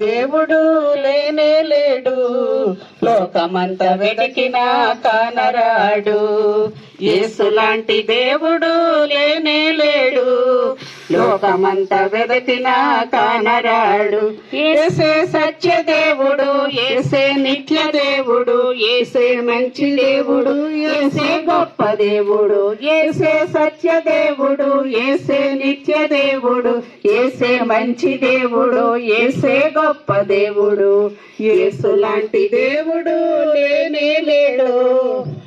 దేవుడు లేనే లేడు. లోకమంత వెతికినా కానరాడు. ఏసులాంటి దేవుడు లేనే లేడు. లోకమంత వెదకినా కానరాడు. ఏసే సత్య దేవుడు ఏసే నిత్య దేవుడు ఏసే మంచి దేవుడు ఏసే గొప్ప దేవుడు ఏసే సత్య దేవుడు ఏసే నిత్య దేవుడు ఏసే మంచి దేవుడు ఏసే గొప్ప దేవుడు. ఏసులాంటి లాంటి దేవుడు లేనే లేడు.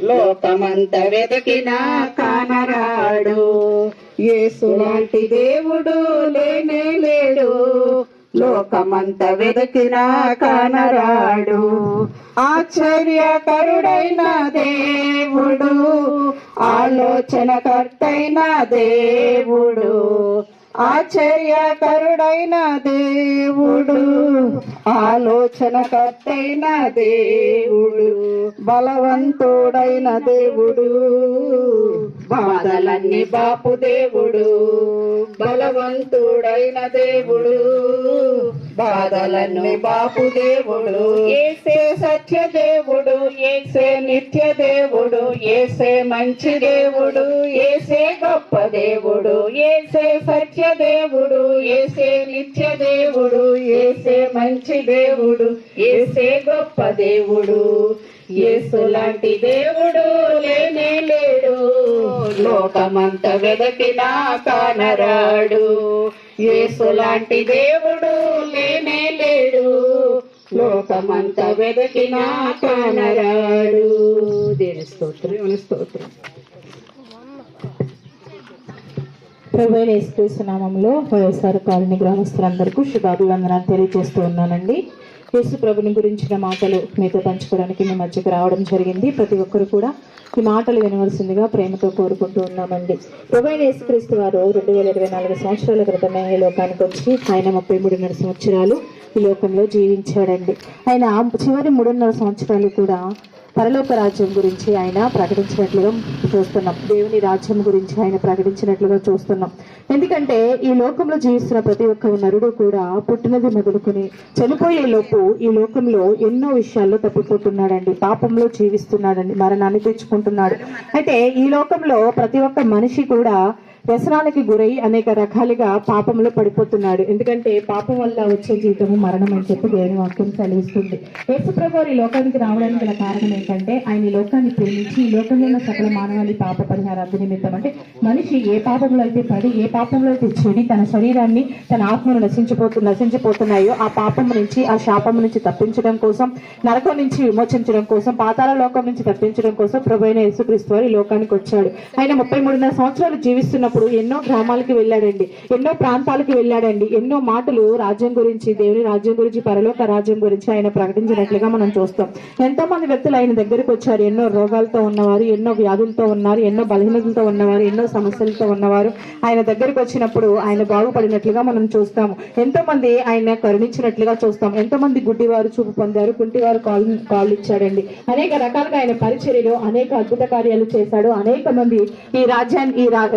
లోకమంత వెతికినా కానరాడు. ఏసు లాంటి దేవుడు లేనే లేడు. లోకమంత వెతికినా కానరాడు. ఆశ్చర్యకరుడైన దేవుడు ఆలోచనకర్తైన దేవుడు ఆశ్చర్యకరుడైన దేవుడు. ఆలోచనకర్తైన దేవుడు బలవంతుడైన దేవుడు బాధలన్నీ బాపు దేవుడు బలవంతుడైన దేవుడు బాధలన్నీ బాపు దేవుడు ఏసే సత్య దేవుడు ఏసే నిత్య దేవుడు ఏసే మంచి దేవుడు ఏసే గొప్ప దేవుడు ఏసే సత్య దేవుడు ఏసే నిత్య దేవుడు ఏసే మంచి దేవుడు. ఏసే గొప్ప దేవుడు. ఏసు లాంటి దేవుడు లేనే లేడు. లోకమంత వెదకినా కానరాడు. ఏసు లాంటి దేవుడు లేనే లేడు. లోకమంత వెదకినా కానరాడు. దేని స్తోత్రం స్తోత్రం? ప్రభుత్వ యేసుక్రీస్తు నామంలో వైఎస్ఆర్ కాలనీ గ్రామస్తులందరికీ శుభాభివందనాలు తెలియజేస్తూ ఉన్నానండి. యేసు ప్రభుని గురించిన మాటలు మీతో పంచుకోవడానికి మీ మధ్యకు రావడం జరిగింది. ప్రతి ఒక్కరు కూడా ఈ మాటలు వినవలసిందిగా ప్రేమతో కోరుకుంటూ ఉన్నామండి. ప్రభుత్వ యేసుక్రీస్తు వారు రెండు వేల ఇరవై నాలుగు సంవత్సరాల క్రితమే ఈ లోకానికి వచ్చి ఆయన ముప్పై మూడున్నర సంవత్సరాలు ఈ లోకంలో జీవించాడండి. ఆయన చివరి మూడున్నర సంవత్సరాలు కూడా పరలోక రాజ్యం గురించి ఆయన ప్రకటించినట్లుగా చూస్తున్నాం. దేవుని రాజ్యం గురించి ఆయన ప్రకటించినట్లుగా చూస్తున్నాం. ఎందుకంటే ఈ లోకంలో జీవిస్తున్న ప్రతి ఒక్క నరుడు కూడా పుట్టినది మొదలుకొని చనిపోయే లోపు ఈ లోకంలో ఎన్నో విషయాల్లో తప్పిపోతున్నాడండి. పాపంలో జీవిస్తున్నాడండి. మరణాన్ని తెచ్చుకుంటున్నాడు. అయితే ఈ లోకంలో ప్రతి ఒక్క మనిషి కూడా వ్యసనాలకి గురై అనేక రకాలుగా పాపంలో పడిపోతున్నాడు. ఎందుకంటే పాపం వల్ల వచ్చే జీవితము మరణం అని చెప్పి దేవుని వాక్యం సెలవిస్తుంది. యేసుప్రభువారు ఈ లోకానికి రావడానికి గల కారణం ఏంటంటే ఆయన ఈ లోకాన్ని ప్రేమించి ఈ లోకంలో ఉన్న సకల మానవాళి పాప పరిహారార్థ నిమిత్తం అంటే మనిషి ఏ పాపంలో అయితే పడి ఏ పాపంలో అయితే చెడి తన శరీరాన్ని తన ఆత్మను నశించిపోతు నశించిపోతున్నాయో ఆ పాపం నుంచి ఆ శాపం నుంచి తప్పించడం కోసం నరకం నుంచి విమోచించడం కోసం పాతాల లోకం నుంచి తప్పించడం కోసం ప్రభు అయిన యేసుక్రీస్తు వారు ఈ లోకానికి వచ్చాడు. ఆయన ముప్పై మూడున్నర సంవత్సరాలు జీవిస్తున్నప్పుడు ఎన్నో గ్రామాలకి వెళ్ళాడండి. ఎన్నో ప్రాంతాలకు వెళ్ళాడండి. ఎన్నో మాటలు రాజ్యం గురించి దేవుని రాజ్యం గురించి పరలోక రాజ్యం గురించి ఆయన ప్రకటించినట్లుగా మనం చూస్తాం. ఎంతో మంది వ్యక్తులు ఆయన దగ్గరికి వచ్చారు. ఎన్నో రోగాలతో ఉన్నవారు ఎన్నో వ్యాధులతో ఉన్నారు ఎన్నో బలహీనతలతో ఉన్నవారు ఎన్నో సమస్యలతో ఉన్నవారు. ఆయన దగ్గరికి వచ్చినప్పుడు ఆయన బాగుపడినట్లుగా మనం చూస్తాము. ఎంతో మంది ఆయన కరుణించినట్లుగా చూస్తాం ఎంతో మంది గుడ్డివారు చూపు పొందారు కుంటివారు కాళ్ళు కాళ్ళు ఇచ్చాడండి. అనేక రకాలుగా ఆయన పరిచర్యలో అనేక అద్భుత కార్యాలు చేశాడు. అనేక మంది ఈ రాజ్యాన్ని ఈ రా-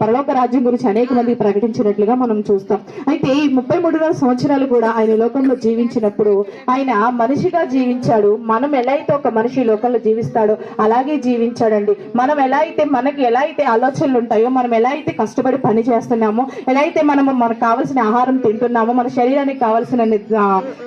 పరలోక రాజ్యం గురించి అనేక మంది ప్రకటించినట్లుగా మనం చూస్తాం. అయితే ఈ ముప్పై మూడున్నర సంవత్సరాలు కూడా ఆయన లోకంలో జీవించినప్పుడు ఆయన మనిషిగా జీవించాడు. మనం ఎలా అయితే ఒక మనిషి లోకంలో జీవిస్తాడో అలాగే జీవించాడండి. మనం ఎలా అయితే మనకి ఎలా అయితే ఆలోచనలు ఉంటాయో మనం ఎలా అయితే కష్టపడి పని చేస్తున్నామో ఎలా అయితే మనం మనకు కావాల్సిన ఆహారం తింటున్నామో మన శరీరానికి కావాల్సిన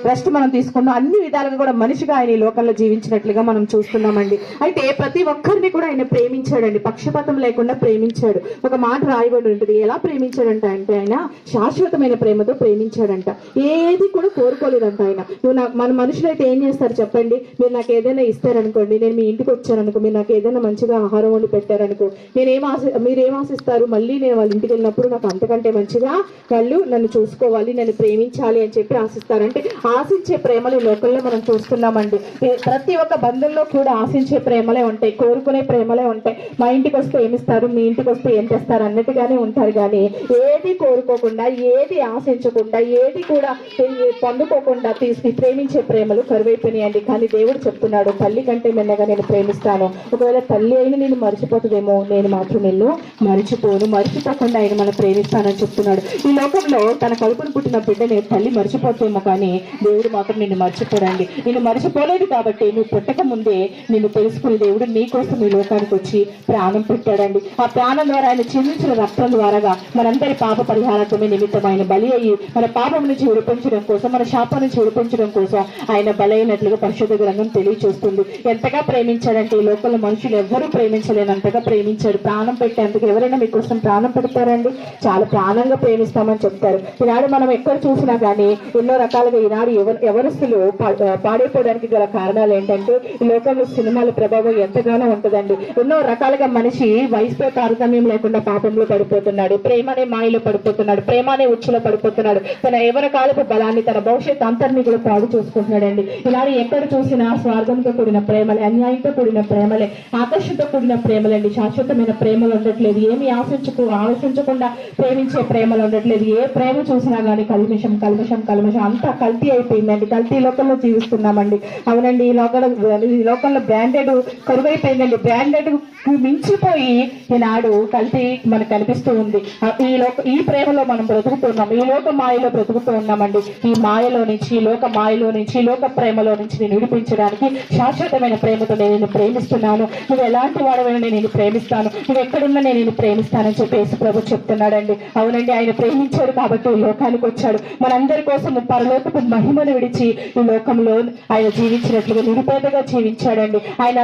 రెస్ట్ మనం తీసుకున్నాం అన్ని విధాలుగా కూడా మనిషిగా ఆయన ఈ లోకంలో జీవించినట్లుగా మనం చూస్తున్నామండి. అయితే ప్రతి ఒక్కరిని కూడా ఆయన ప్రేమించాడండి. పక్షపాతం లేకుండా ప్రేమించాడు. ఒక మాట రాయబడి ఉంటుంది. ఎలా ప్రేమించాడంట అంటే ఆయన శాశ్వతమైన ప్రేమతో ప్రేమించాడంట. ఏది కూడా కోరుకోలేదంట ఆయన. నువ్వు నాకు మన మనుషులు అయితే ఏం చేస్తారు చెప్పండి? మీరు నాకు ఏదైనా ఇస్తారనుకోండి నేను మీ ఇంటికి వచ్చాననుకో మీరు నాకు ఏదైనా మంచిగా ఆహారం వండి పెట్టారనుకో నేను ఏం ఆశ మీరు ఏం ఆశిస్తారు? మళ్ళీ నేను వాళ్ళ ఇంటికి వెళ్ళినప్పుడు నాకు అంతకంటే మంచిగా వాళ్ళు నన్ను చూసుకోవాలి నన్ను ప్రేమించాలి అని చెప్పి ఆశిస్తారంటే ఆశించే ప్రేమలు ఈ మనం చూస్తున్నామండి. ప్రతి ఒక్క బంధంలో కూడా ఆశించే ప్రేమలే ఉంటాయి కోరుకునే ప్రేమలే ఉంటాయి. మా ఇంటికి వస్తే ఏమిస్తారు? మీ ఇంటికి వస్తే ఏం ఉంటారు అన్నట్టుగానే ఉంటారు కానీ ఏది కోరుకోకుండా ఏది ఆశించకుండా ఏది కూడా పొందుకోకుండా తీసుకు ప్రేమించే ప్రేమలు కరువైపోయినాయండి. కానీ దేవుడు చెప్తున్నాడు తల్లి కంటే మెన్నగా నేను ప్రేమిస్తాను. ఒకవేళ తల్లి అయినా నేను మర్చిపోతుందేమో నేను మాత్రం నిన్ను మర్చిపోను మర్చిపోకుండా ఆయన మనం ప్రేమిస్తానని చెప్తున్నాడు. ఈ లోకంలో తన కడుపును పుట్టిన బిడ్డని తల్లి మర్చిపోతేమో కానీ దేవుడు మాత్రం నిన్ను మర్చిపోడండి. నిన్ను మర్చిపోలేదు కాబట్టి నువ్వు పుట్టక ముందే నిన్ను తెలుసుకునే దేవుడు నీ కోసం ఈ లోకానికి వచ్చి ప్రాణం పెట్టాడండి. ఆ ప్రాణం ద్వారా ఆయన చిందించిన రక్తం ద్వారాగా మనందరి పాప పరిహారార్థమే నిమిత్తం బలి అయ్యి మన పాపం నుంచి విడిపించడం కోసం మన శాపం నుంచి విడిపించడం కోసం ఆయన బలైనట్లుగా పరిశుద్ధ గ్రంథం తెలియచేస్తుంది. ఎంతగా ప్రేమించాడంటే ఈ లోకంలో మనుషులు ఎవరూ ప్రేమించలేనంతగా ప్రేమించాడు ప్రాణం పెట్టేందుకు ఎవరైనా మీకోసం ప్రాణం పెడతారండి? చాలా ప్రాణంగా ప్రేమిస్తామని చెప్తారు. ఈనాడు మనం ఎక్కడ చూసినా కానీ ఎన్నో రకాలుగా ఈనాడు ఎవరు ఎవరిస్తులు పాడైపోవడానికి గల కారణాలు ఏంటంటే ఈ లోకంలో సినిమాల ప్రభావం ఎంతగానో ఉంటుందండి. ఎన్నో రకాలుగా మనిషి వయసుతో తారతమ్యం లేకుండా పాపంలో పడిపోతున్నాడు ప్రేమ అనే మాయలో పడిపోతున్నాడు ప్రేమ అనే ఉచ్చులో పడిపోతున్నాడు. తన ఎవరి కాలపు బలాన్ని తన భవిష్యత్ అంతర్ని కూడా పాడు చూసుకుంటున్నాడండి. ఇలాంటి ఎక్కడ చూసినా స్వార్థంతో కూడిన ప్రేమలే అన్యాయంతో కూడిన ప్రేమలే ఆకర్షతో కూడిన ప్రేమలండి. శాశ్వతమైన ప్రేమలు ఉండట్లేదు. ఏమి ఆశించకు ఆలోచించకుండా ప్రేమించే ప్రేమలు ఉండట్లేదు. ఏ ప్రేమ చూసినా కానీ కల్మిషం కల్మిషం కల్మిషం. అంతా కల్తీ అయిపోయిందండి. కల్తీ లోకంలో జీవిస్తున్నామండి. అవునండి ఈ లోకంలో ఈ లోకంలో బ్రాండెడ్ కరువైపోయిందండి. బ్రాండెడ్ మించిపోయి ఈనాడు కల్తీ మనకు కనిపిస్తూ ఉంది. ఈ లోక ఈ ప్రేమలో మనం బ్రతుకుతున్నాం. ఈ లోక మాయలో బ్రతుకుతూ ఉన్నామండి. ఈ మాయలో నుంచి ఈ లోక మాయలో నుంచి ఈ లోక ప్రేమలో నుంచి నేను విడిపించడానికి శాశ్వతమైన ప్రేమతో నేను నిన్ను ప్రేమిస్తున్నాను. నువ్వు ఎలాంటి వాడవైనా నేను నిన్ను ప్రేమిస్తాను. నువ్వు ఎక్కడున్నా నేను నిన్ను ప్రేమిస్తానని చెప్పి ప్రభు చెప్తున్నాడండి. అవునండి ఆయన ప్రేమించాడు కాబట్టి ఈ లోకానికి వచ్చాడు. మనందరి కోసం పరలోకపు మహిమను విడిచి ఈ లోకంలో ఆయన జీవించినట్లుగా నిరుపేదగా జీవించాడండి. ఆయన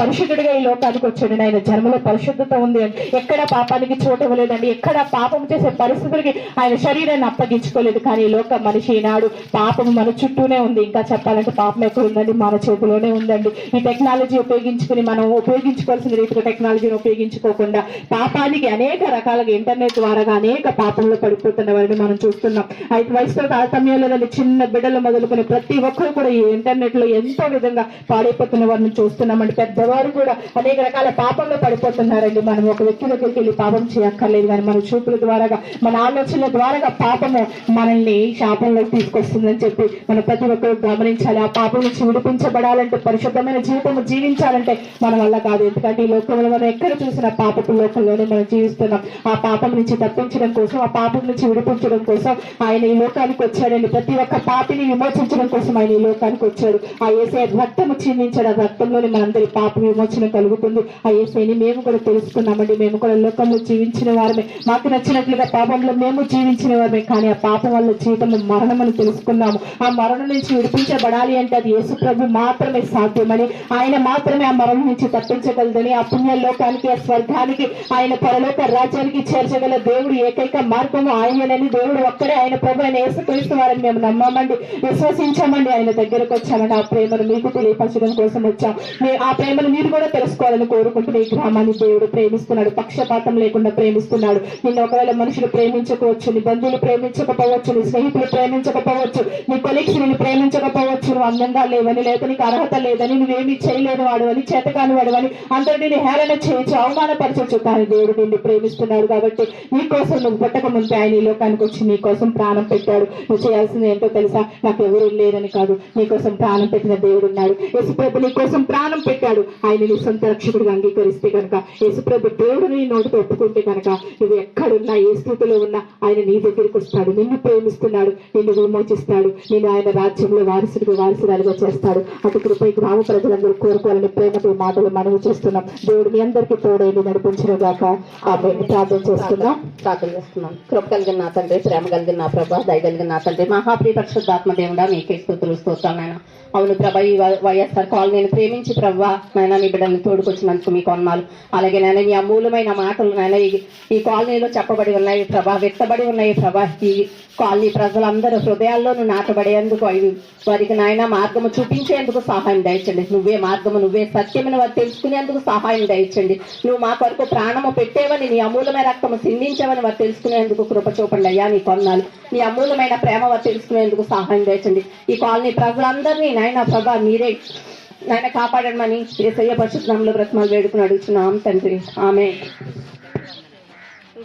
పరిశుద్ధుడిగా ఈ లోకానికి వచ్చాడు ఆయన జన్మలో పరిశుద్ధత ఉంది. అండి ఎక్కడ పాపానికి చోటు ఇవ్వలేదండి ఎక్కడ పాపం చేసే పరిస్థితులకి ఆయన శరీరాన్ని అప్పగించుకోలేదు. కానీ లోక మనిషి ఈనాడు పాపం మన చుట్టూనే ఉంది. ఇంకా చెప్పాలంటే పాపం ఎక్కడ ఉందండి? మన చేతిలోనే ఉందండి. ఈ టెక్నాలజీ ఉపయోగించుకుని మనం ఉపయోగించుకోవాల్సిన రీతిలో టెక్నాలజీని ఉపయోగించుకోకుండా పాపానికి అనేక రకాలుగా ఇంటర్నెట్ ద్వారా అనేక పాపంలో పడిపోతున్న వారిని మనం చూస్తున్నాం. అయితే వయసుతో తారతమ్యంలో చిన్న బిడ్డలు మొదలుకొని ప్రతి ఒక్కరు కూడా ఈ ఇంటర్నెట్లో ఎంతో విధంగా పాడైపోతున్న వారిని చూస్తున్నామండి. పెద్దవారు కూడా అనేక రకాల పాపంలో పడిపోతున్నారండి. మనం ఒక వ్యక్తి దగ్గరికి వెళ్ళి పాపం చేయక్కర్లేదు కానీ మన చూపుల ద్వారాగా మన ఆలోచనల ద్వారాగా పాపము మనల్ని శాపంలోకి తీసుకొస్తుందని చెప్పి మనం ప్రతి ఒక్కరు గమనించాలి. ఆ పాపం నుంచి విడిపించబడాలంటే పరిశుద్ధమైన జీవితం జీవించాలంటే మన వల్ల కాదు. ఎందుకంటే ఈ లోకంలో మనం ఎక్కడ చూసినా పాపపు లోకంలోనే మనం జీవిస్తున్నాం. ఆ పాపం నుంచి తప్పించడం కోసం ఆ పాపం నుంచి విడిపించడం కోసం ఆయన ఈ లోకానికి వచ్చాడండి. ప్రతి ఒక్క పాపిని విమోచించడం కోసం ఆయన ఈ లోకానికి వచ్చాడు. ఆ ఏసే రక్తము చిందించాడు. ఆ రక్తంలోనే మనందరి పాప విమోచన కలుగుతుంది. ఆ ఏసైని మేము కూడా తెలుసుకున్నామండి. మేము కూడా లోకంలో జీవించిన వారమే. మాకు నచ్చినట్లుగా పాపంలో మేము జీవించిన వారమే. కానీ ఆ పాపం వల్ల జీవితంలో అని తెలుసుకున్నాము. ఆ మరణం నుంచి విడిపించబడాలి అంటే అది యేసు ప్రభు మాత్రమే సాధ్యమని ఆయన మాత్రమే ఆ మరణం నుంచి తప్పించగలదని ఆ పుణ్య లోకానికి ఆ స్వర్గానికి ఆయన పరలోక రాజ్యానికి చేర్చగల దేవుడు ఏకైక మార్గము ఆయనని. దేవుడు ఒక్కడే ఆయన ప్రభు ఆయన యేసుక్రీస్తు వారిని మేము నమ్మామండి విశ్వసించామండి. ఆయన దగ్గరకు వచ్చామండి. ఆ ప్రేమను మీకు తెలియపరచడం కోసం వచ్చాం. ఆ ప్రేమను మీరు కూడా తెలుసుకోవాలని కోరుకుంటున్న ఈ గ్రామాన్ని దేవుడు ప్రేమిస్తున్నాడు. పక్షపాతం లేకుండా ప్రేమిస్తున్నాడు. నిన్న ఒకవేళ మనుషులు ప్రేమించకపోవచ్చు నీ బంధువులు ప్రేమించకపోవచ్చు నీ స్నేహితులు ప్రేమించకపోవచ్చు నీ కొలీగ్స్ నిన్ను ప్రేమించకపోవచ్చు నువ్వు అందంగా లేవని లేక నీకు అర్హత లేదని నువ్వేమీ చేయలేని వాడు అని చేతకాని వాడు అని అందరు నేను హేళన చేయొచ్చు అవమానపరచవచ్చు కానీ దేవుడు నిన్ను ప్రేమిస్తున్నాడు కాబట్టి నీ కోసం నువ్వు పుట్టక ముందు ఆయన ఈ లోకానికి వచ్చి నీ కోసం ప్రాణం పెట్టాడు. నువ్వు చేయాల్సింది ఏంటో తెలుసా? నాకు ఎవరు లేదని కాదు. నీ కోసం ప్రాణం పెట్టిన దేవుడు ఉన్నాడు. యేసుప్రభు నీ కోసం ప్రాణం పెట్టాడు. ఆయన నీ సొంత రక్షకుడిగా అంగీకరిస్తే కనుక యేసుప్రభు దేవుడు నీ నోటితో ఒప్పుకుంటే కనుక నువ్వు ఎక్కడున్నా ఏ స్థితిలో ఉన్నా ఆయన నీ దగ్గరికి వస్తాడు. నిన్ను ప్రేమిస్తున్నాడు నిన్ను విమోచిస్తాడు నేను ఆయన రాజ్యంలో వారసుడికి వారసురాలుగా చేస్తాడు. అటు కృపై గ్రామ ప్రజలందరూ కోరుకోవాలని ప్రేమతో మాటలు మనవి చేస్తున్నాం. దేవుడు మీ అందరికీ తోడైంది నడిపించిన గాక. ఆమె ప్రార్థన చేస్తున్నాం. ప్రార్థన చేస్తున్నాం. కృప కలిగిన నా తండ్రి ప్రేమ కలిగిన నా ప్రభా దయ కలిగిన నా తండ్రి మహాప్రియ పరిశుద్ధాత్మ దేవుడా మీకే స్థుతులు స్తోత్రాలు నాయన. అవును ప్రభా ఈ వైఎస్ఆర్ కాలనీని ప్రేమించి ప్రభా నాయన మీ బిడ్డల్ని తోడుకొచ్చినందుకు మీకు కొన్నాళ్ళు అలాగే నాయన ఈ అమూలమైన మాటలు నాయన ఈ- ఈ కాలనీలో చెప్పబడి ఉన్నాయి ప్రభా వ్యక్తబడి ఉన్నాయి ప్రభా. ఈ కాలనీ ప్రజలందరూ హృదయాల్లోనూ నాటబడేందుకు అవి వారికి నాయన మార్గము చూపించేందుకు సహాయం దయచండి. నువ్వే మార్గము నువ్వే సత్యమని వారు తెలుసుకునేందుకు సహాయం దయచండి. నువ్వు మా కొరకు ప్రాణము పెట్టేవని నీ అమూలమైన రక్తము సిందించవని వారు తెలుసుకునేందుకు కృప చూపండి. అయ్యా నీ కొన్నాను నీ అమూలమైన ప్రేమ వారు తెలుసుకునేందుకు సహాయం దయచండి. ఈ కాలనీ ప్రజలందరినీ నాయన ప్రభా మీరే నాయన కాపాడమని ఏసయ్య పరిశుద్ధంలో బ్రతమాలు వేడుకుని అడుగుతున్నాం తండ్రి. ఆమె